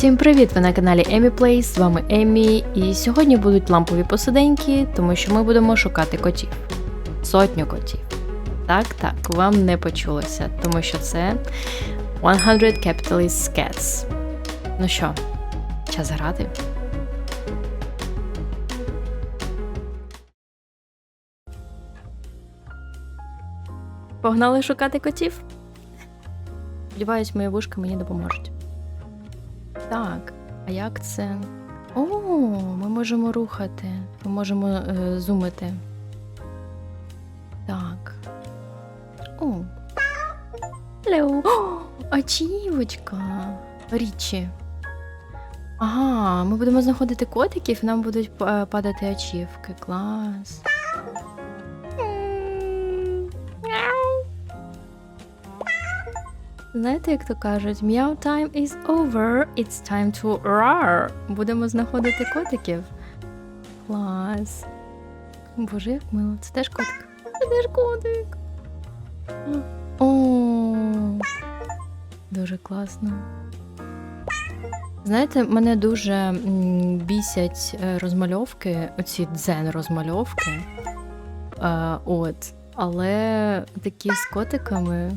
Всім привіт! Ви на каналі Емі Плейс, з вами Емі, і сьогодні будуть лампові посиденьки, тому що ми будемо шукати котів. Сотню котів. Так, так, вам не почулося, тому що це 100 Capitalist Cats. Ну що, час грати? Погнали шукати котів? Сподіваюсь, мої вушка мені допоможуть. Так, а як це? О, ми можемо рухати. Ми можемо е, зумити. Так. О. Hello. О, ачівочка. Річі. Ага, ми будемо знаходити котиків, нам будуть е, падати ачівки. Клас. Знаєте, як то кажуть, Meow time is over, it's time to roar. Будемо знаходити котиків. Клас. Боже, як мило. Це теж котик. Це теж котик. О, дуже класно. Знаєте, мене дуже бісять е, розмальовки, оці дзен-розмальовки. Е, от. Але такі з котиками.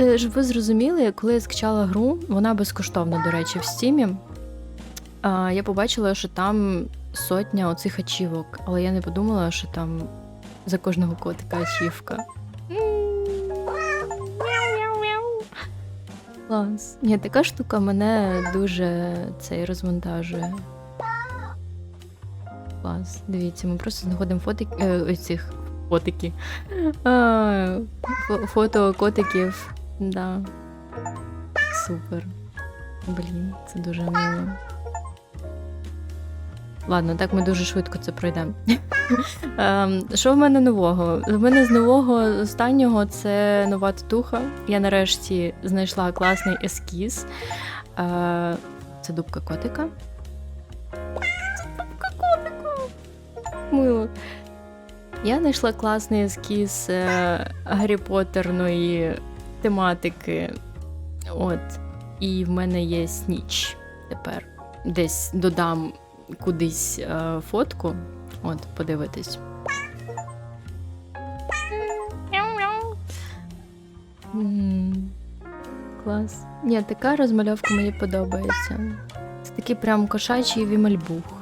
Е, ви зрозуміли, коли я скачала гру, вона безкоштовна, до речі, в стімі. Я побачила, що там сотня оцих ачівок, але я не подумала, що там за кожного котика ачівка. Клас. Ні, така штука мене дуже цей розвантажує. Клас. Дивіться, ми просто знаходимо фотик е, цих фотики. А, фото котиків. Да. Супер. Блін, це дуже мило. Ладно, так ми дуже швидко це пройдемо. Ем, Що в мене нового? В мене з нового останнього це нова татуха. Я нарешті знайшла класний ескіз. Е, Це дубка котика. Це дубка котика. Мило. Я знайшла класний ескіз е, Гаррі Поттерної тематики. От. І в мене є сніч тепер. Десь додам кудись е, фотку. От, подивитись. Клас. Ні, така розмальовка мені подобається. Це такий прям кошачий вімальбух.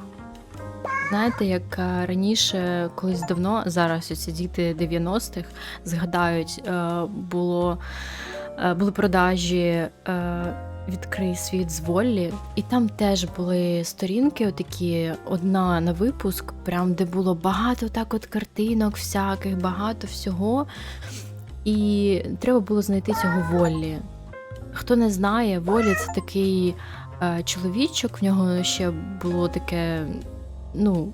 Знаєте, як е, раніше, колись давно, зараз оці діти 90-х згадають, е, було, е, були продажі Відкрий світ з Воллі, і там теж були сторінки, отакі, одна на випуск, прям де було багато так от картинок, всяких, багато всього. І треба було знайти цього Воллі. Хто не знає, Волі це такий е, чоловічок, в нього ще було таке, ну,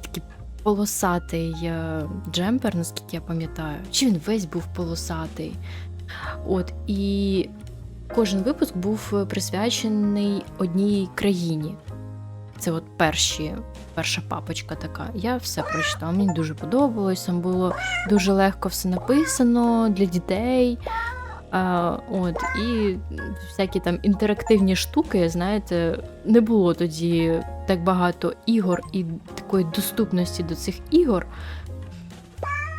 такий полосатий е, джемпер, наскільки я пам'ятаю. Чи він весь був полосатий? От, і кожен випуск був присвячений одній країні. Це от перші, перша папочка така. Я все прочитала. Мені дуже подобалось. Там було дуже легко все написано для дітей. А, от, і всякі там інтерактивні штуки, знаєте, не було тоді так багато ігор і такої доступності до цих ігор.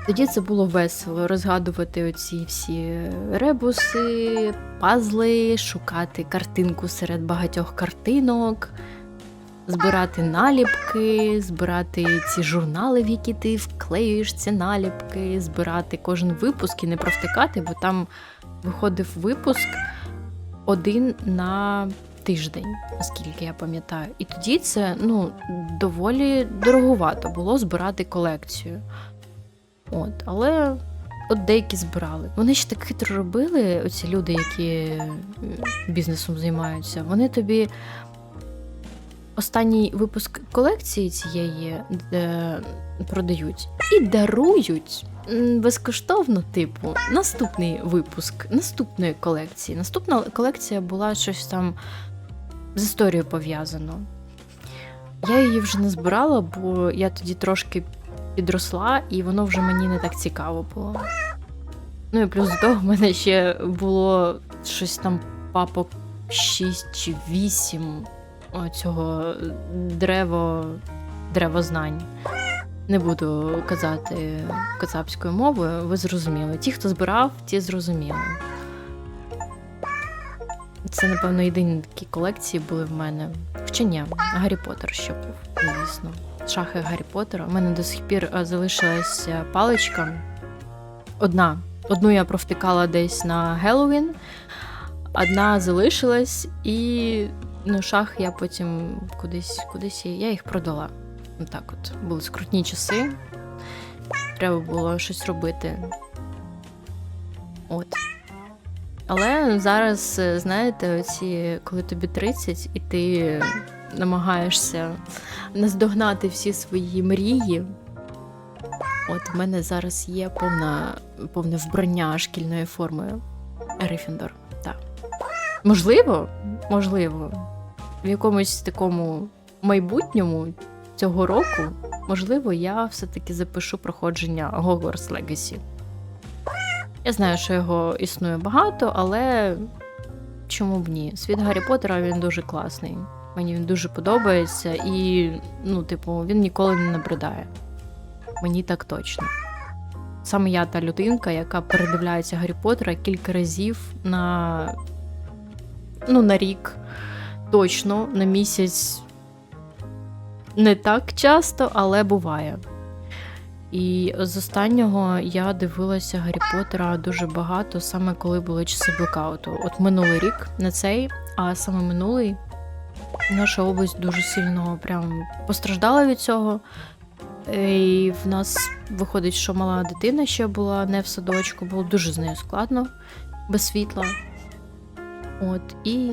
Тоді це було весело розгадувати оці всі ребуси, пазли, шукати картинку серед багатьох картинок, збирати наліпки, збирати ці журнали, в які ти вклеюєш ці наліпки, збирати кожен випуск і не провтикати, бо там виходив випуск один на тиждень, наскільки я пам'ятаю. І тоді це ну, доволі дороговато було збирати колекцію. От, але от деякі збирали. Вони ще так хитро робили, оці люди, які бізнесом займаються. Вони тобі останній випуск колекції цієї де продають і дарують безкоштовно, типу, наступний випуск наступної колекції. Наступна колекція була щось там з історією пов'язано. Я її вже не збирала, бо я тоді трошки підросла, і воно вже мені не так цікаво було. Ну і плюс до того в мене ще було щось там папок 6 чи 8 цього древо, древознань. Не буду казати кацапською мовою, ви зрозуміли. Ті, хто збирав, ті зрозуміли. Це, напевно, єдині такі колекції були в мене. Ні, Гаррі Поттер ще був, звісно. Шахи Гаррі Поттера. У мене до сих пір е, залишилася паличка. Одна. Одну я провтикала десь на Геловін, одна залишилась, і ну, шах я потім кудись, кудись я їх продала. Так от. Були скрутні часи. Треба було щось робити. От. Але зараз, е, знаєте, оці, коли тобі 30, і ти намагаєшся наздогнати всі свої мрії. От в мене зараз є повна, повне вбрання шкільної форми Грифіндор. Так. Можливо, можливо, в якомусь такому майбутньому цього року, можливо, я все-таки запишу проходження Hogwarts Legacy. Я знаю, що його існує багато, але чому б ні? Світ Гаррі Поттера він дуже класний. Мені він дуже подобається, і, ну, типу, він ніколи не набридає. Мені так точно. Саме я та людинка, яка передивляється Гаррі Поттера кілька разів на, ну, на рік, точно, на місяць. Не так часто, але буває. І з останнього я дивилася Гаррі Поттера дуже багато, саме коли були часи блекауту. От минулий рік на цей, а саме минулий наша область дуже сильно прям постраждала від цього. І в нас виходить, що мала дитина ще була не в садочку, було дуже з нею складно, без світла. От, і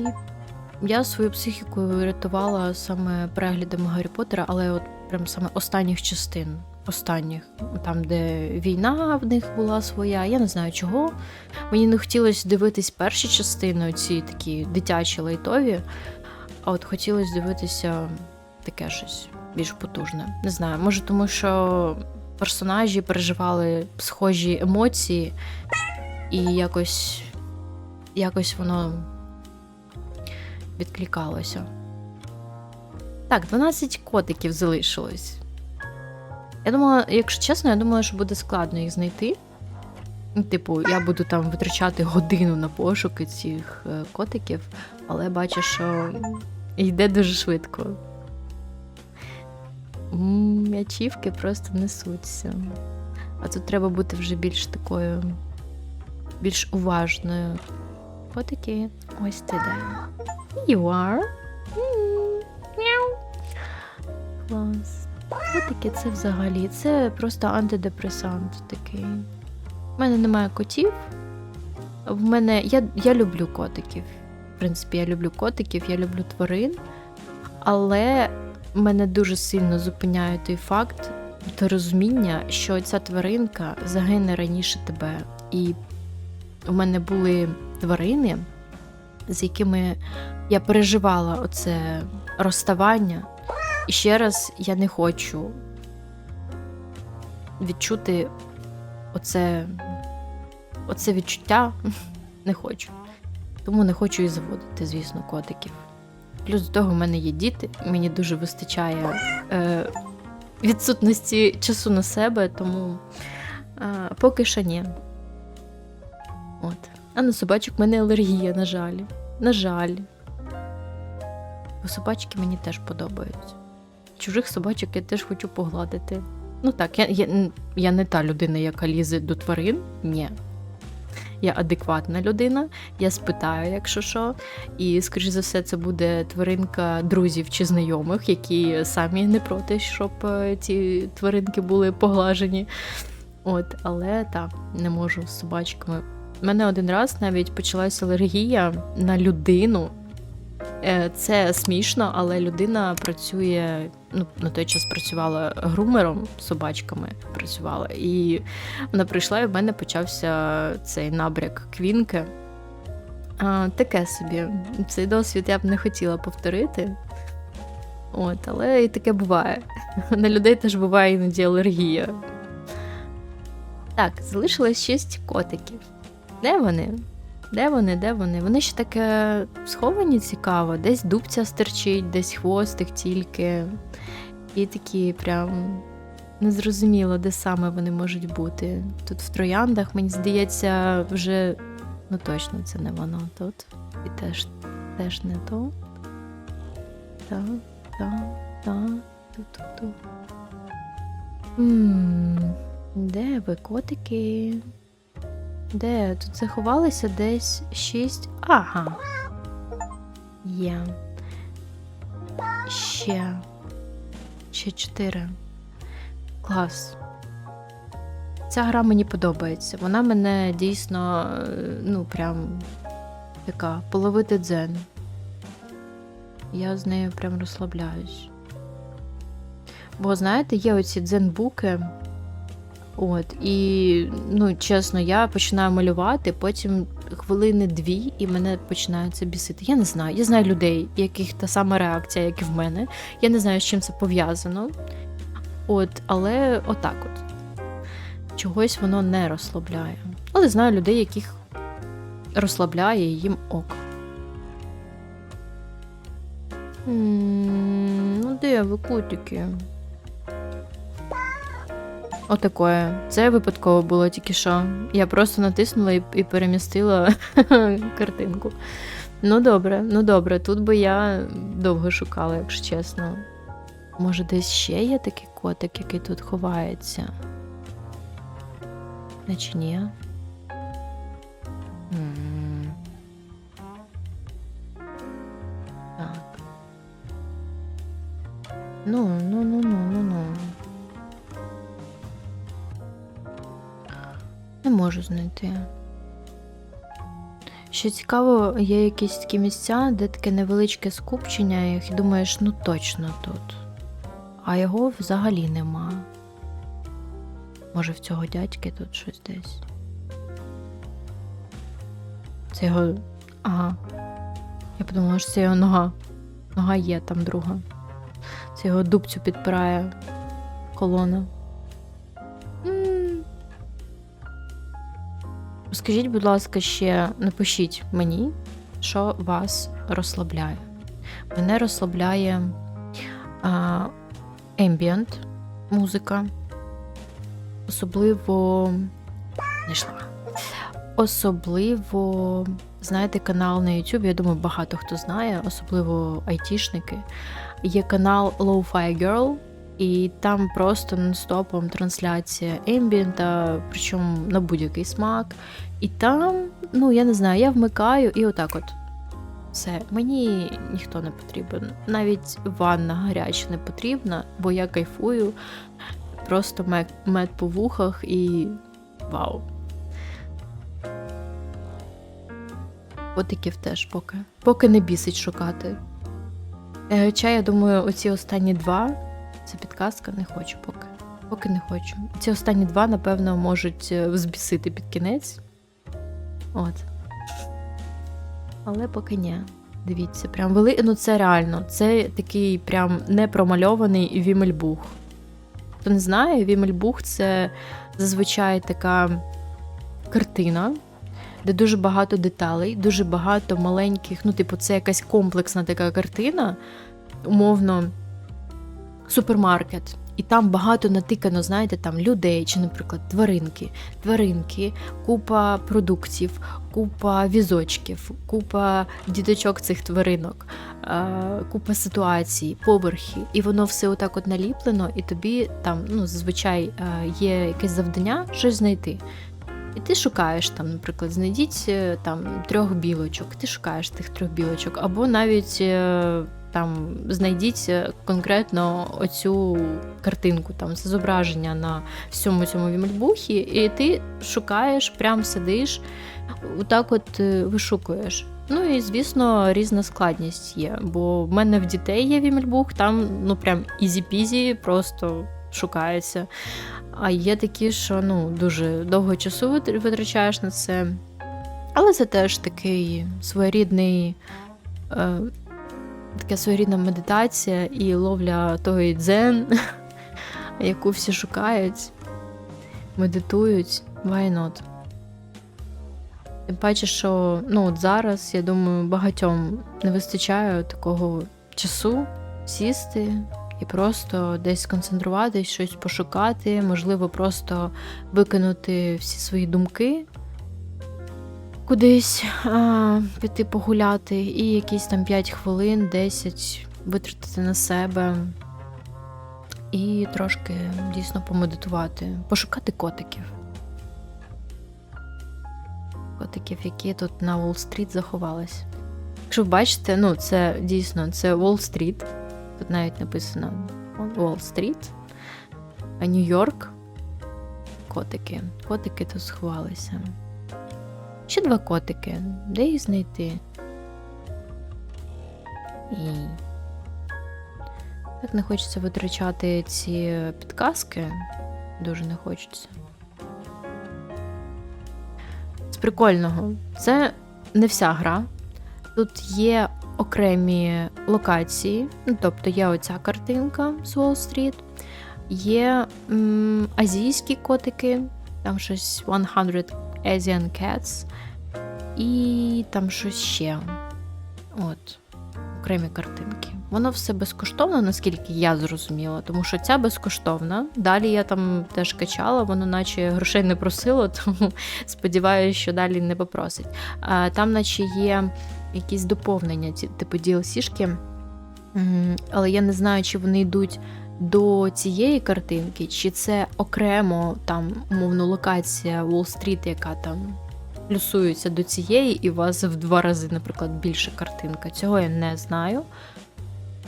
я свою психіку рятувала саме переглядами Гаррі Поттера, але от прям саме останніх частин. Останніх, там, де війна в них була своя, я не знаю чого. Мені не хотілося дивитись перші частини, ці такі дитячі лайтові. А от хотілося дивитися таке щось більш потужне. Не знаю, може, тому що персонажі переживали схожі емоції, і якось, якось воно відкликалося. Так, 12 котиків залишилось. Я думала, якщо чесно, я думала, що буде складно їх знайти. Типу, я буду там витрачати годину на пошуки цих е, котиків, але бачу, що йде дуже швидко. М'ячівки просто несуться. А тут треба бути вже більш такою, більш уважною. Котики, ось ти де. You are. Клас. Котики це взагалі, це просто антидепресант такий. У мене немає котів. В мене. Я, я люблю котиків. В принципі, я люблю котиків, я люблю тварин. Але мене дуже сильно зупиняє той факт та розуміння, що ця тваринка загине раніше тебе. І у мене були тварини, з якими я переживала оце розставання. І ще раз я не хочу відчути оце, оце відчуття. Не хочу. Тому не хочу і заводити, звісно, котиків. Плюс до того в мене є діти, мені дуже вистачає е, відсутності часу на себе, тому е, поки що ні. От. А на собачок в мене алергія, на жаль. На жаль. Бо собачки мені теж подобаються. Чужих собачок я теж хочу погладити. Ну так, я, я, я не та людина, яка лізе до тварин. Ні. Я адекватна людина, я спитаю, якщо що. І, скоріш за все, це буде тваринка друзів чи знайомих, які самі не проти, щоб е, ці тваринки були поглажені. От, але так, не можу з собачками. У мене один раз навіть почалася алергія на людину. Е, Це смішно, але людина працює. Ну, на той час працювала грумером собачками. Працювала, і вона прийшла, і в мене почався цей набряк квінки. А, Таке собі. Цей досвід я б не хотіла повторити. От, але і таке буває. На людей теж буває іноді алергія. Так, залишилось 6 котиків. Де вони? Де вони, де вони? Вони ще таке сховані цікаво, десь дубця стерчить, десь хвостик тільки. І такі прям незрозуміло, де саме вони можуть бути. Тут в трояндах, мені здається, вже ну точно це не воно тут. І теж, теж не то. Так, так, так, ту-ту-ту. Де ви, котики? Де? Тут заховалися десь шість. Ага. Є. Ще. Ще чотири. Клас. Ця гра мені подобається. Вона мене дійсно, е, ну, прям така половити дзен. Я з нею прям розслабляюсь. Бо, знаєте, є оці дзен-буки. От, і, ну, чесно, я починаю малювати, потім хвилини дві, і мене починає це бісити. Я не знаю. Я знаю людей, яких та сама реакція, як і в мене. Я не знаю, з чим це пов'язано. От, але отак от. Чогось воно не розслабляє. Але знаю людей, яких розслабляє їм ок. Ну, де ви котики? Отакое. Це випадково було тільки що. Я просто натиснула і, і перемістила картинку. Ну добре, ну добре, тут би я довго шукала, якщо чесно. Може, десь ще є такий котик, який тут ховається? Наче ні. Так. Ну, ну, ну, ну, ну, ну. Не можу знайти. Що цікаво, є якісь такі місця, де таке невеличке скупчення, і думаєш, ну точно тут. А його взагалі нема. Може, в цього дядьки тут щось десь. Це його. Ага. Я подумала, що це його нога. Нога є там друга. Це його дубцю підпирає колона. Скажіть, будь ласка, ще напишіть мені, що вас розслабляє. Мене розслабляє ембієнт музика. Особливо знайшла. Особливо, знаєте, канал на YouTube, я думаю, багато хто знає, особливо айтішники. Є канал Lo-Fi Girl, і там просто нон-стопом трансляція ембієнта, причому на будь-який смак. І там, ну я не знаю, я вмикаю і отак от. Все, мені ніхто не потрібен. Навіть ванна гаряча не потрібна, бо я кайфую. Просто мед, мед по вухах і вау. Котиків теж поки. Поки не бісить шукати. Е, Хоча, я думаю, оці останні два це підказка, не хочу поки. Поки не хочу. Ці останні два, напевно, можуть е, взбісити під кінець. От. Але поки ні. Дивіться, прям вели... Ну це реально. Це такий прям непромальований вімельбух. Хто не знає, вімельбух це зазвичай така картина, де дуже багато деталей, дуже багато маленьких, ну, типу, це якась комплексна така картина, умовно, супермаркет. І там багато натикано, знаєте, там людей, чи, наприклад, тваринки, тваринки, купа продуктів, купа візочків, купа діточок цих тваринок, е, купа ситуацій, поверхи, і воно все отак от наліплено, і тобі там ну, зазвичай е, є якесь завдання щось знайти. І ти шукаєш там, наприклад, знайдіть е, там трьох білочок, ти шукаєш тих трьох білочок, або навіть там знайдіть е, конкретно оцю картинку, там це зображення на всьому цьому вімельбухі, і ти шукаєш, прям сидиш, отак от е, вишукуєш. Ну і звісно, різна складність є. Бо в мене в дітей є вімельбух, там ну прям ізі-пізі, просто шукається. А є такі, що ну дуже довго часу витрачаєш на це. Але це теж такий своєрідний, е, така своєрідна медитація і ловля того дзен, яку всі шукають, медитують. Why not? Тим паче, що ну, от зараз, я думаю, багатьом не вистачає такого часу сісти і просто десь сконцентруватись, щось пошукати, можливо, просто викинути всі свої думки, кудись а, піти погуляти, і якісь там 5 хвилин, 10 витратити на себе. І трошки дійсно помедитувати, пошукати котиків. Котиків, які тут на Уолл-стріт заховались. Якщо ви бачите, ну це дійсно це Уолл-стріт. Тут навіть написано Уолл-стріт, а Нью-Йорк. Котики. Котики тут сховалися. Ще два котики. Де їх знайти? І так не хочеться витрачати ці підказки. Дуже не хочеться. З прикольного. Це не вся гра. Тут є окремі локації, ну, тобто є оця картинка з Уолл-стріт, є м, азійські котики, там щось 100 Asian Cats, і там щось ще. От, окремі картинки. Воно все безкоштовно, наскільки я зрозуміла, тому що ця безкоштовна. Далі я там теж качала, воно наче грошей не просило, тому сподіваюся, що далі не попросить. А, Там, наче є якісь доповнення, типу DLC-шки, але я не знаю, чи вони йдуть до цієї картинки, чи це окремо там, умовно, локація Уолл-стріт, яка там плюсується до цієї, і у вас в два рази, наприклад, більша картинка. Цього я не знаю.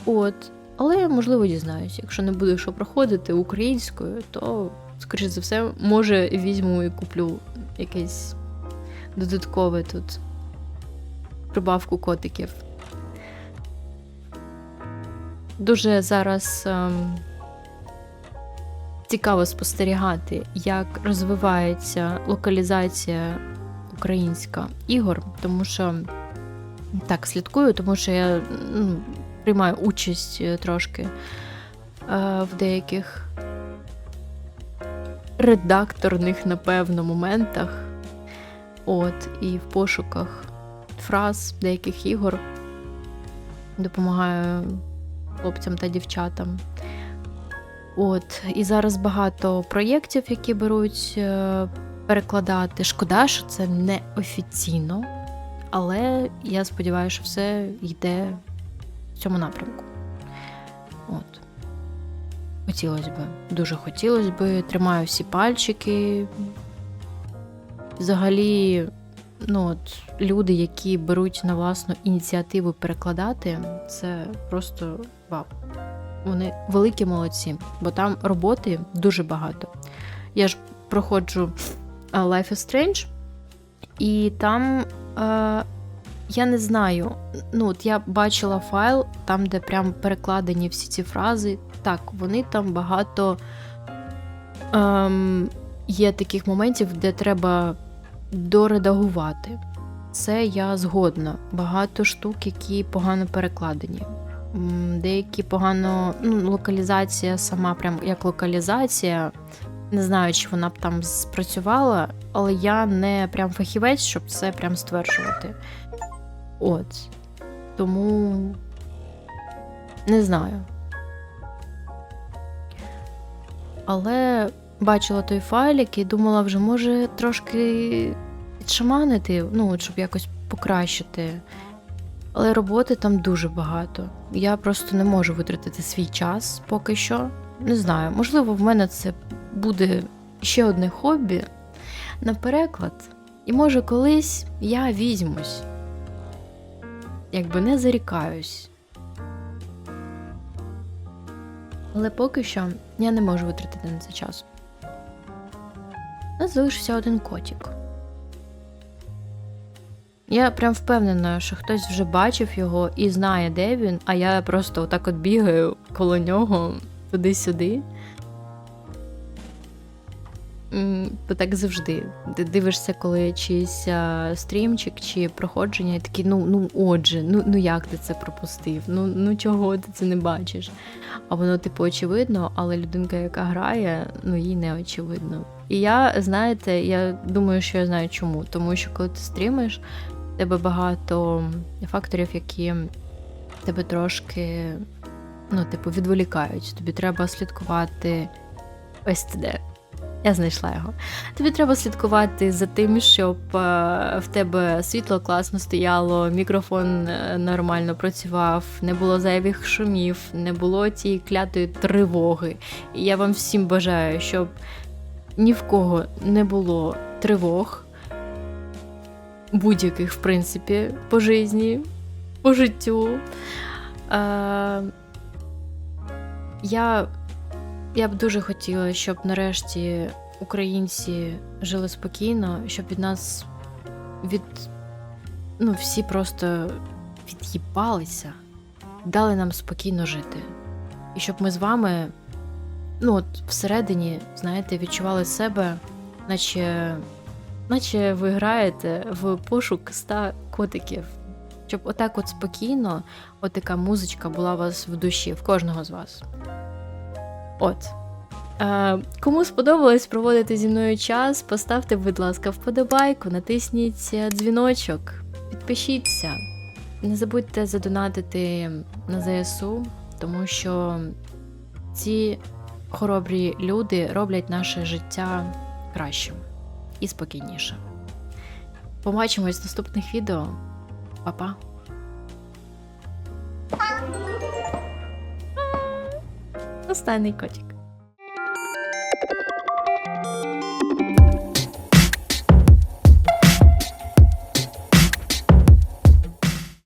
От. Але можливо дізнаюсь. Якщо не буду що проходити українською, то, скоріш за все, може візьму і куплю якесь додаткове тут прибавку котиків. Дуже зараз ем, цікаво спостерігати, як розвивається локалізація українська ігор, тому що так, слідкую, тому що я ну, приймаю участь е, трошки е, в деяких редакторних, напевно, моментах. От, і в пошуках фраз деяких ігор допомагаю хлопцям та дівчатам. От, і зараз багато проєктів, які беруть е, перекладати. Шкода, що це не офіційно, але я сподіваюся, що все йде в цьому напрямку. От. Хотілося б, дуже хотілося б, тримаю всі пальчики. Взагалі, ну от люди, які беруть на власну ініціативу перекладати, це просто вау. Вони великі молодці, бо там роботи дуже багато. Я ж проходжу Life is Strange, і там е, я не знаю. Ну, от я бачила файл, там, де прям перекладені всі ці фрази. Так, вони там багато ем, є таких моментів, де треба доредагувати. Це я згодна. Багато штук, які погано перекладені. Деякі погано, ну, локалізація сама, прям як локалізація. Не знаю, чи вона б там спрацювала, але я не прям фахівець, щоб це прям стверджувати. От. Тому не знаю. Але бачила той файлик і думала, вже може трошки підшаманити, ну, щоб якось покращити. Але роботи там дуже багато. Я просто не можу витратити свій час поки що. Не знаю, можливо, в мене це буде ще одне хобі на. І може колись я візьмусь. Якби не зарікаюсь. Але поки що я не можу витратити на це час. У нас залишився один котик. Я прям впевнена, що хтось вже бачив його і знає, де він, а я просто отак от бігаю коло нього туди-сюди. Бо так завжди. Ти дивишся, коли чийсь стрімчик чи проходження, і такий, ну, ну отже, ну, ну як ти це пропустив? Ну, ну чого ти це не бачиш? А воно, типу, очевидно, але людинка, яка грає, ну їй не очевидно. І я, знаєте, я думаю, що я знаю чому. Тому що коли ти стрімиш, тебе багато факторів, які тебе трошки, ну, типу, відволікають. Тобі треба слідкувати. Ось це де. Я знайшла його. Тобі треба слідкувати за тим, щоб е, в тебе світло класно стояло, мікрофон е, нормально працював, не було зайвих шумів, не було тієї клятої тривоги. І я вам всім бажаю, щоб ні в кого не було тривог, будь-яких, в принципі, по житті, по життю. Е, я я б дуже хотіла, щоб нарешті українці жили спокійно, щоб від нас від ну, всі просто від'їбалися, дали нам спокійно жити. І щоб ми з вами, ну от всередині, знаєте, відчували себе, наче, наче ви граєте в пошук ста котиків. Щоб отак от спокійно, от така музичка була у вас в душі, в кожного з вас. От. Е, кому сподобалось проводити зі мною час, поставте, будь ласка, вподобайку, натисніть е, дзвіночок, підпишіться. Не забудьте задонатити на ЗСУ, тому що ці хоробрі люди роблять наше життя кращим і спокійніше. Побачимось в наступних відео. Па-па! Останній котик.